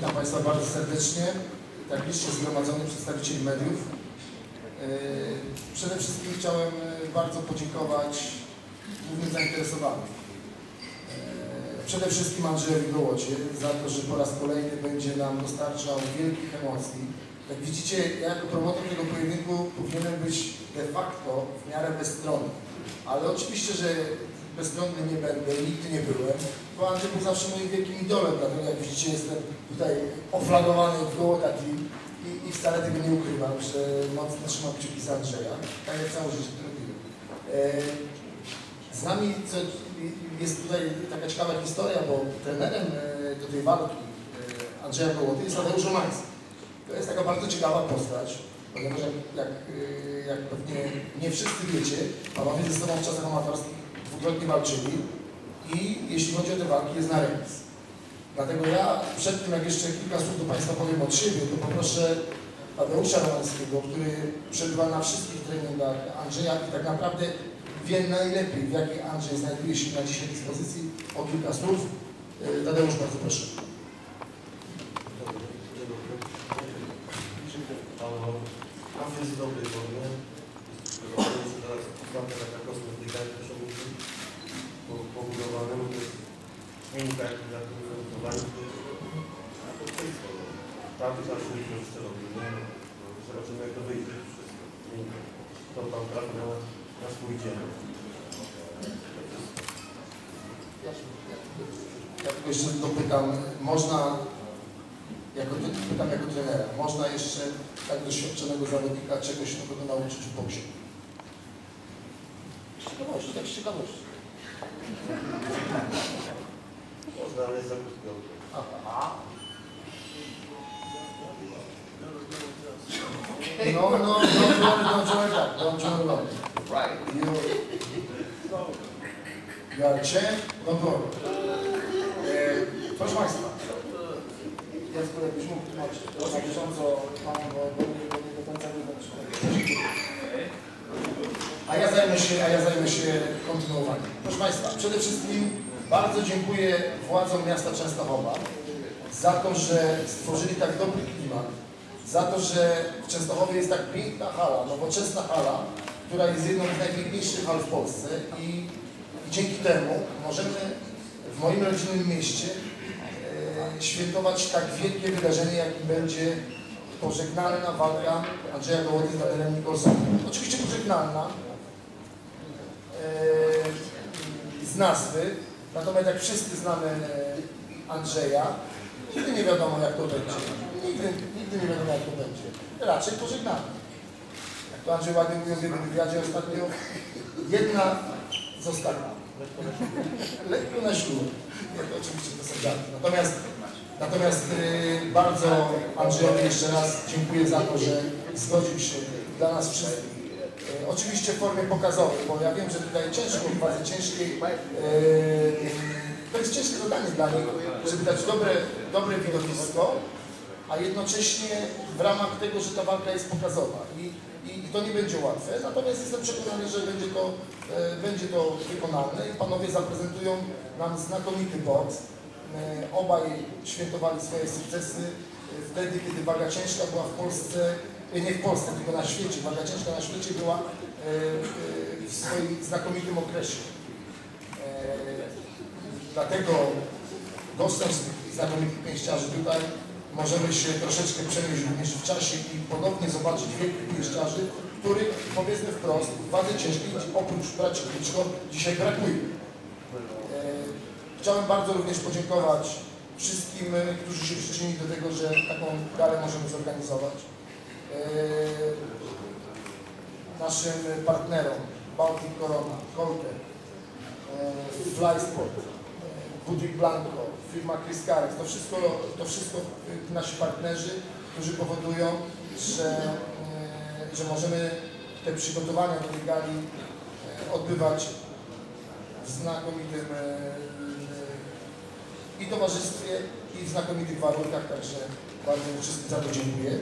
Witam Państwa bardzo serdecznie, tak licznie zgromadzony przedstawicieli mediów. E, Przede wszystkim chciałem e, bardzo podziękować głównym zainteresowanym. E, Przede wszystkim Andrzejowi Gołocie za to, że po raz kolejny będzie nam dostarczał wielkich emocji. Jak widzicie, ja jako promotor tego pojedynku powinienem być de facto w miarę bezstronny. Ale oczywiście, że bezstronny nie będę, nigdy nie byłem, bo Andrzej był zawsze moim wielkim idolem, dlatego jak widzicie jestem tutaj oflagowany w gołotach i, i, i wcale tego nie ukrywam, że mocno trzymam kciuki za Andrzeja, tak jak całe życie to. E, z nami co, jest tutaj taka ciekawa historia, bo trenerem e, do tej walki e, Andrzeja Gołoty jest Tadeusz Romański. To jest taka bardzo ciekawa postać, ponieważ jak, jak, jak pewnie nie wszyscy wiecie, panowie ze sobą w czasach amatorskich dwukrotnie walczyli i jeśli chodzi o te walki jest na remis. Dlatego ja przed tym, jak jeszcze kilka słów do Państwa powiem od siebie, to poproszę Tadeusza Romańskiego, który przebywa na wszystkich treningach Andrzeja i tak naprawdę wie najlepiej, w jakiej Andrzej znajduje się na dzisiaj dyspozycji, o kilka słów. E, Tadeusz, bardzo proszę. Andrzej jest w dobrej formie. Jest ostatnia taka kosmetyka, jak to się mówi, po, pobudowanym. To jest jak na tym wykonywaniu. A to. Tamty zawsze nie jeszcze robił, nie? No, Zobaczymy, jak to wyjdzie wszystko. To tam trafi na, na swój dzień. Ja tylko jeszcze dopytam, można, jako, pytam jako trenera, można jeszcze tak doświadczonego zawodnika czegoś nowego nauczyć w boksie? Z ciekawości, tak z ciekawości. Można, ale jest za krótko. Aha. No, no, don't worry, don't worry, tak, don't worry about it. Right. You, you are champ, don't worry. E, proszę Państwa, Jacku, jakbyś mógł tłumaczyć na bieżąco Panu, bo bo nie bo nie do końca nie wiem, a ja zajmę się, a ja zajmę się kontynuowaniem. Proszę Państwa, przede wszystkim bardzo dziękuję władzom miasta Częstochowa za to, że stworzyli tak dobry klimat, za to, że w Częstochowie jest tak piękna hala, nowoczesna hala, która jest jedną z najpiękniejszych hal w Polsce i, i dzięki temu możemy w moim rodzinnym mieście e, świętować tak wielkie wydarzenie, jakim będzie pożegnalna walka Andrzeja Gołody z Nadelem Nicholsonem. Oczywiście pożegnalna e, z nazwy, natomiast jak wszyscy znamy e, Andrzeja, nigdy nie wiadomo jak to będzie. Nigdy, nigdy nie wiadomo jak to będzie. Raczej pożegnalna. Jak to Andrzej ładnie mówił w jednym wywiadzie ostatnio, jedna została. Lekko na to oczywiście to są żarty. Natomiast, natomiast y, bardzo Andrzejowi jeszcze raz dziękuję za to, że zgodził się dla nas wszystkich. Y, oczywiście w formie pokazowej, bo ja wiem, że tutaj ciężko w fazie ciężkiej, y, to jest ciężkie zadanie dla nich, żeby dać dobre, dobre widowisko, a jednocześnie w ramach tego, że ta walka jest pokazowa. I, i, to nie będzie łatwe, natomiast jestem przekonany, że będzie to, e, będzie to wykonalne i panowie zaprezentują nam znakomity boks. E, obaj świętowali swoje sukcesy e, wtedy, kiedy waga ciężka była w Polsce, e, nie w Polsce, tylko na świecie. Waga ciężka na świecie była e, e, w swoim znakomitym okresie. E, Dlatego dostęp znakomitych pięściarzy tutaj możemy się troszeczkę przenieść również w czasie i ponownie zobaczyć wielkich pięściarzy, których powiedzmy wprost w wadze ciężkiej oprócz braci Kliczko dzisiaj brakuje. Chciałem bardzo również podziękować wszystkim, którzy się przyczynili do tego, że taką galę możemy zorganizować. E, Naszym partnerom Baltic Corona, Colter, e, Flysport, e, Budwig Blanco, firma Chris Carex, to wszystko, to wszystko nasi partnerzy, którzy powodują, że, że możemy te przygotowania do tej gali odbywać w znakomitym i towarzystwie, i w znakomitych warunkach, także bardzo wszystkim za to dziękuję.